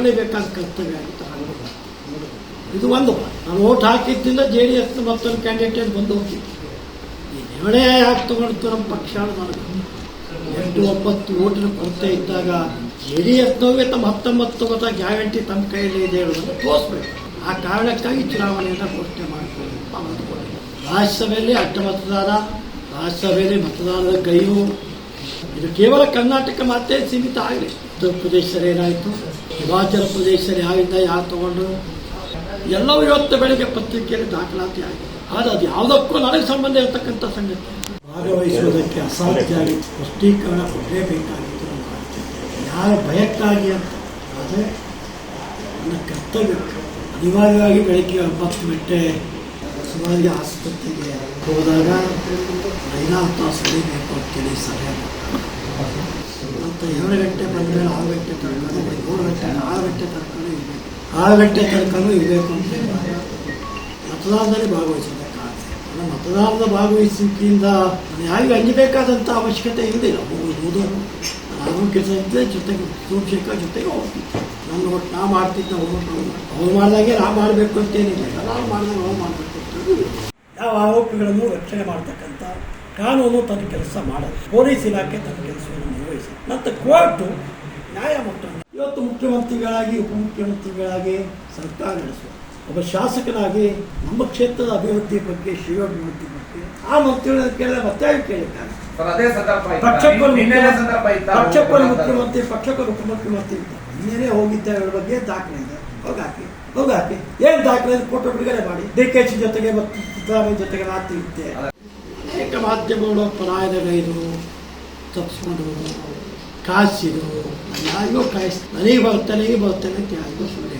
ಹಾಕಲೇಬೇಕಾದ ಕರ್ತವ್ಯ ಹಾಗೆ ಇದು ಒಂದು. ನಾನು ಓಟ್ ಹಾಕಿದ್ದಿಂದ ಜೆ ಡಿ ಎಸ್ ಮತ್ತೊಂದು ಕ್ಯಾಂಡಿಡೇಟ್ ಬಂದು ಹೋಗ್ತಿತ್ತು. ಈ ನಿರ್ಣಯ ಯಾಕೆ ತಗೊಳ್ತು ನಮ್ಮ ಪಕ್ಷ ಎಂಟು ಒಂಬತ್ತು ಓಟಿನ ಕೊರತೆ ಇದ್ದಾಗ ಜೆ ಡಿ ಎಸ್ನವೇ ತಮ್ಮ ಹತ್ತೊಂಬತ್ತು ಮತ ಗ್ಯಾರಂಟಿ ತಮ್ಮ ಕೈಯಲ್ಲಿ ಇದೆ ಹೇಳೋದನ್ನು ತೋರಿಸ್ಬೇಕು. ಆ ಕಾರಣಕ್ಕಾಗಿ ಚುನಾವಣೆಯನ್ನು ಘೋಷಣೆ ಅಂದುಕೊಂಡಿದ್ದೆ. ರಾಜ್ಯಸಭೆಯಲ್ಲಿ ಅಡ್ಡ ಮತದಾರ ರಾಜ್ಯಸಭೆಯಲ್ಲಿ ಮತದಾನದ ಗೈರು. ಇದು ಕೇವಲ ಕರ್ನಾಟಕ ಮಾತ್ರ ಸೀಮಿತ ಆಗಲಿ ಉತ್ತರ ಪ್ರದೇಶದಲ್ಲಿ ಏನಾಯಿತು? ಹಿಮಾಚಲ ಪ್ರದೇಶದಲ್ಲಿ ಯಾರಿಂದ ಯಾರು ತಗೊಂಡು, ಎಲ್ಲವೂ ಇವತ್ತು ಬೆಳಗ್ಗೆ ಪತ್ರಿಕೆಯಲ್ಲಿ ದಾಖಲಾತಿ ಆಗಿದೆ. ಆದರೆ ಅದು ಯಾವುದಕ್ಕೂ ನನಗೆ ಸಂಬಂಧ ಇರತಕ್ಕಂಥ ಸಂಗತಿ. ಭಾಗವಹಿಸುವುದಕ್ಕೆ ಅಸಾಧ್ಯ ಆಗಿತ್ತು ಸ್ಪಷ್ಟೀಕರಣ ಕೊಡಲೇಬೇಕಾಗಿತ್ತು ಯಾರ ಭಯಕ್ಕಾಗಿ ಅಂತ? ಆದರೆ ನನ್ನ ಕರ್ತವ್ಯ ಅನಿವಾರ್ಯವಾಗಿ ಬೆಳಗ್ಗೆ ಒಂಬತ್ತು ಗಂಟೆ ಸುಮಾರಿಗೆ ಆಸ್ಪತ್ರೆಗೆ ಹೋದಾಗ ಐದಾರು ತಾಸು ಬೇಕು ಅಂತೇಳಿ ಸಲಹೆ ಮತ್ತು ಏಳು ಗಂಟೆ ಬಂದರೆ ಆರು ಗಂಟೆ ತನಕ ಏಳು ಗಂಟೆ, ಆರು ಗಂಟೆ ತನಕ ಇರಬೇಕು. ಆರು ಗಂಟೆ ತನಕನೂ ಇರಬೇಕು ಅಂತ ಮತದಾನದಲ್ಲಿ ಭಾಗವಹಿಸಬೇಕಾಗುತ್ತೆ ಮತದಾನದ ಭಾಗವಹಿಸಿಕೆಯಿಂದ ಯಾರಿಗೆ ಅಂಜಬೇಕಾದಂಥ ಅವಶ್ಯಕತೆ ಇರಲಿಲ್ಲ ಹೋಗುವುದು ಕೆಲಸ ಇದ್ದರೆ ಜೊತೆಗೆ ಸೂಕ್ಷಕ ಜೊತೆಗೆ ಹೋಗ್ತಿದ್ದೆ. ನನ್ನ ಒಟ್ಟು ನಾ ಮಾಡ್ತಿದ್ದೆ ಅವ್ರು ಅವ್ರು ಮಾಡಿದಾಗೆ ನಾ ಮಾಡಬೇಕು ಅಂತೇನಿಲ್ಲ ನಾವು ಮಾಡಿದಾಗ ನಾವು ಮಾಡಬೇಕು ಅಂತ ಯಾವ ಆರೋಪಿಗಳನ್ನು ರಕ್ಷಣೆ ಮಾಡ್ತಕ್ಕಂಥ ಕಾನೂನು ತನ್ನ ಕೆಲಸ ಮಾಡೋದು ಪೊಲೀಸ್ ಇಲಾಖೆ ತನ್ನ ಕೆಲಸವನ್ನು ಮತ್ತು ಕೋರ್ಟು ನ್ಯಾಯ ಮುಟ್ಟನ್ನು ಇವತ್ತು ಮುಖ್ಯಮಂತ್ರಿಗಳಾಗಿ ಉಪಮುಖ್ಯಮಂತ್ರಿಗಳಾಗಿ ಸರ್ಕಾರ ನಡೆಸುವ. ಒಬ್ಬ ಶಾಸಕನಾಗಿ ನಮ್ಮ ಕ್ಷೇತ್ರದ ಅಭಿವೃದ್ಧಿ ಬಗ್ಗೆ ಶ್ರೀಯೋಭಿವೃದ್ಧಿ ಬಗ್ಗೆ ಆ ಮಂತ್ರಿಗಳ ಮತ್ತೆ ಕೇಳಿದ್ದಾರೆ? ಪಕ್ಷಕ್ಕೊಂದು ಮುಖ್ಯಮಂತ್ರಿ ಪಕ್ಷಕ್ಕೊಂದು ಉಪಮುಖ್ಯಮಂತ್ರಿ. ಇದ್ದ ಇನ್ನೇನೇ ಹೋಗಿದ್ದ ಬಗ್ಗೆ ದಾಖಲೆ ಇದೆ. ಹೋಗಾಕಿ ಹೋಗಾಕಿ. ಏನ್ ದಾಖಲೆ ಕೊಟ್ಟು ಫೋಟೋ ಬಿಡುಗಡೆ ಮಾಡಿ. ಡಿ ಕೆ ಸಿ ಜೊತೆಗೆ ಮತ್ತು ಸಿದ್ದರಾಮಯ್ಯ ಜೊತೆಗೆ ರಾತ್ರಿ ಇದ್ದೆ. ಅನೇಕ ಮಾಧ್ಯಮಗಳು ಪರಾಯಣಗೈದು ತಪ್ಪಿಸ್ಕೊಂಡು ಕಾಯಿಸಿದ್ರು ಯಾರಿಗೋ ಕಾಯಿಸ್ ನನಗೆ ಬರುತ್ತೆ ನನಗೆ ಬರುತ್ತೆ ಅಂತ ಯಾರಿಗೋ ಸುಳ್ಳು.